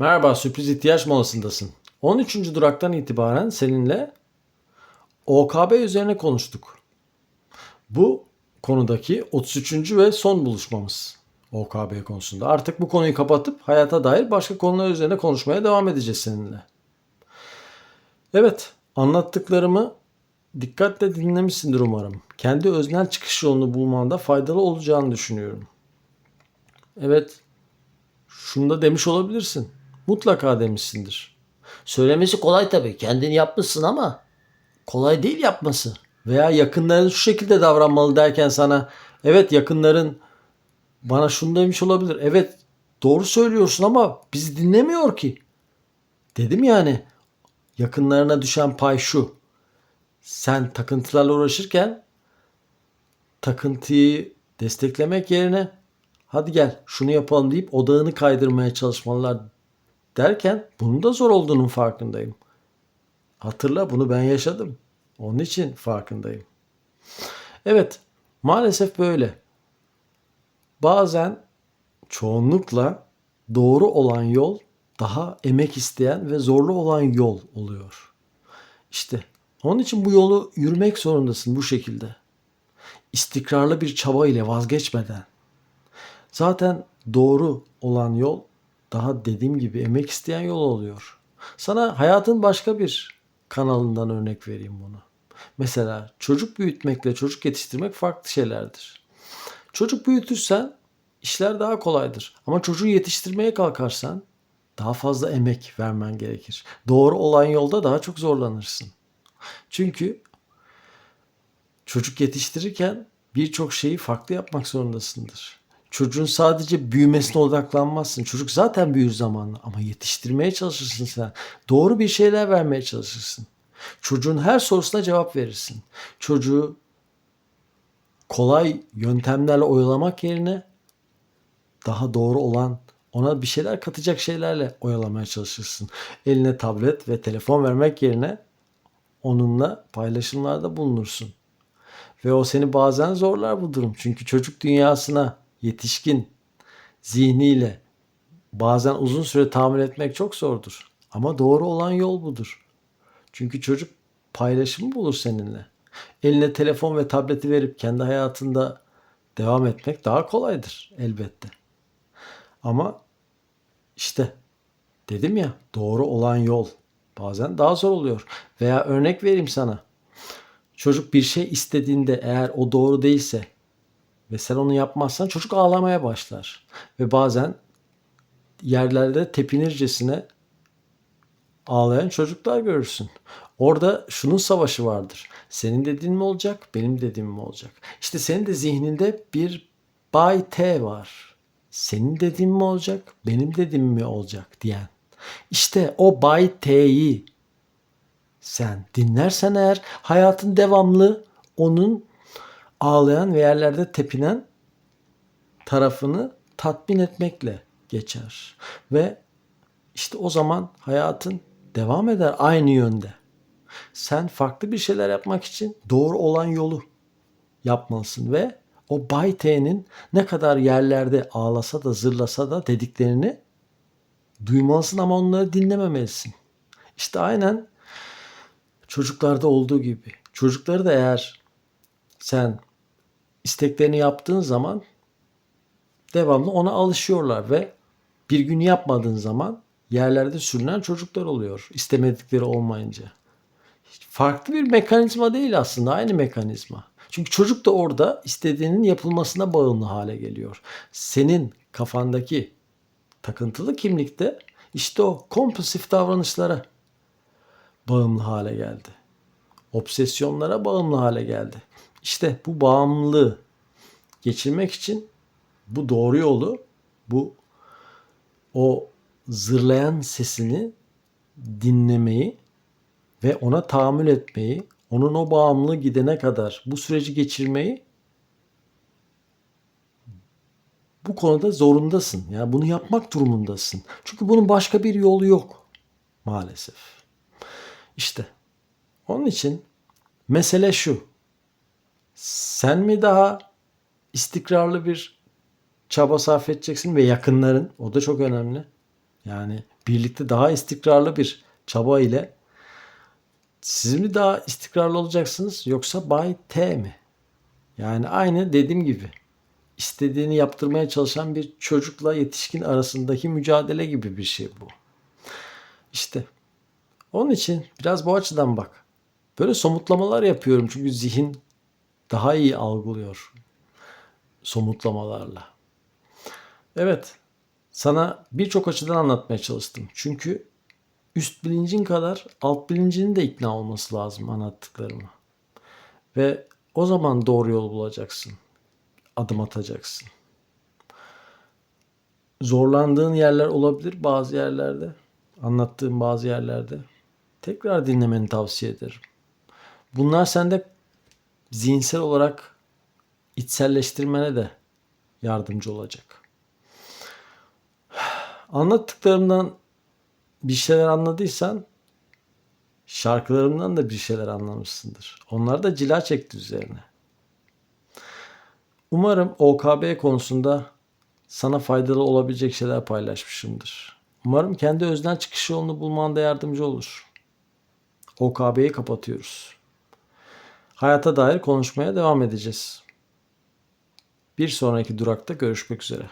Merhaba, sürpriz ihtiyaç molasındasın. 13. duraktan itibaren seninle OKB üzerine konuştuk. Bu konudaki 33. ve son buluşmamız OKB konusunda. Artık bu konuyu kapatıp hayata dair başka konular üzerine konuşmaya devam edeceğiz seninle. Evet, anlattıklarımı dikkatle dinlemişsindir umarım. Kendi öznel çıkış yolunu bulmanda faydalı olacağını düşünüyorum. Evet, şunu da demiş olabilirsin. Mutlaka demişsindir. Söylemesi kolay tabii. Kendini yapmışsın ama kolay değil yapması. Veya yakınların şu şekilde davranmalı derken sana evet yakınların bana şunu demiş olabilir. Evet doğru söylüyorsun ama bizi dinlemiyor ki. Dedim yani yakınlarına düşen pay şu. Sen takıntılarla uğraşırken takıntıyı desteklemek yerine hadi gel şunu yapalım deyip odağını kaydırmaya çalışmalılar derken bunun da zor olduğunun farkındayım. Hatırla bunu ben yaşadım. Onun için farkındayım. Evet, maalesef böyle. Bazen çoğunlukla doğru olan yol daha emek isteyen ve zorlu olan yol oluyor. İşte onun için bu yolu yürümek zorundasın bu şekilde. İstikrarlı bir çaba ile vazgeçmeden. Zaten doğru olan yol daha dediğim gibi emek isteyen yol oluyor. Sana hayatın başka bir kanalından örnek vereyim bunu. Mesela çocuk büyütmekle çocuk yetiştirmek farklı şeylerdir. Çocuk büyütürsen işler daha kolaydır. Ama çocuğu yetiştirmeye kalkarsan daha fazla emek vermen gerekir. Doğru olan yolda daha çok zorlanırsın. Çünkü çocuk yetiştirirken birçok şeyi farklı yapmak zorundasındır. Çocuğun sadece büyümesine odaklanmazsın. Çocuk zaten büyür zamanla ama yetiştirmeye çalışırsın sen. Doğru bir şeyler vermeye çalışırsın. Çocuğun her sorusuna cevap verirsin. Çocuğu kolay yöntemlerle oyalamak yerine daha doğru olan ona bir şeyler katacak şeylerle oyalamaya çalışırsın. Eline tablet ve telefon vermek yerine onunla paylaşımlarda bulunursun. Ve o seni bazen zorlar bu durum. Çünkü çocuk dünyasına yetişkin zihniyle bazen uzun süre tahammül etmek çok zordur. Ama doğru olan yol budur. Çünkü çocuk paylaşımı bulur seninle. Eline telefon ve tableti verip kendi hayatında devam etmek daha kolaydır elbette. Ama işte dedim ya doğru olan yol bazen daha zor oluyor. Veya örnek vereyim sana. Çocuk bir şey istediğinde eğer o doğru değilse ve sen onu yapmazsan çocuk ağlamaya başlar. Ve bazen yerlerde tepinircesine ağlayan çocuklar görürsün. Orada şunun savaşı vardır. Senin dediğin mi olacak, benim dediğim mi olacak? İşte senin de zihninde bir Bay T var. Senin dediğin mi olacak, benim dediğim mi olacak diyen. İşte o Bay T'yi sen dinlersen eğer hayatın devamlı onun ağlayan ve yerlerde tepinen tarafını tatmin etmekle geçer. Ve işte o zaman hayatın devam eder aynı yönde. Sen farklı bir şeyler yapmak için doğru olan yolu yapmalısın ve o Bay T'nin ne kadar yerlerde ağlasa da zırlasa da dediklerini duymalısın ama onları dinlememelisin. İşte aynen çocuklarda olduğu gibi. Çocukları da eğer sen isteklerini yaptığın zaman devamlı ona alışıyorlar ve bir gün yapmadığın zaman yerlerde sürünen çocuklar oluyor istemedikleri olmayınca. Farklı bir mekanizma değil aslında aynı mekanizma. Çünkü çocuk da orada istediğinin yapılmasına bağımlı hale geliyor. Senin kafandaki takıntılı kimlikte işte o kompulsif davranışlara bağımlı hale geldi. Obsesyonlara bağımlı hale geldi. İşte bu bağımlılığı geçirmek için bu doğru yolu, bu o zırlayan sesini dinlemeyi ve ona tahammül etmeyi, onun o bağımlılığı gidene kadar bu süreci geçirmeyi bu konuda zorundasın. Yani bunu yapmak durumundasın. Çünkü bunun başka bir yolu yok maalesef. İşte onun için mesele şu. Sen mi daha istikrarlı bir çaba sarf edeceksin ve yakınların o da çok önemli. Yani birlikte daha istikrarlı bir çaba ile siz mi daha istikrarlı olacaksınız yoksa Bay T mi? Yani aynı dediğim gibi istediğini yaptırmaya çalışan bir çocukla yetişkin arasındaki mücadele gibi bir şey bu. İşte onun için biraz bu açıdan bak. Böyle somutlamalar yapıyorum çünkü zihin daha iyi algılıyor somutlamalarla. Evet, sana birçok açıdan anlatmaya çalıştım. Çünkü üst bilincin kadar alt bilincinin de ikna olması lazım anlattıklarıma. Ve o zaman doğru yol bulacaksın. Adım atacaksın. Zorlandığın yerler olabilir bazı yerlerde. Anlattığım bazı yerlerde. Tekrar dinlemeni tavsiye ederim. Bunlar sende zihinsel olarak içselleştirmene de yardımcı olacak. Anlattıklarımdan bir şeyler anladıysan şarkılarımdan da bir şeyler anlamışsındır. Onlar da cila çekti üzerine. Umarım OKB konusunda sana faydalı olabilecek şeyler paylaşmışımdır. Umarım kendi öznel çıkış yolunu bulmanda yardımcı olur. OKB'yi kapatıyoruz. Hayata dair konuşmaya devam edeceğiz. Bir sonraki durakta görüşmek üzere.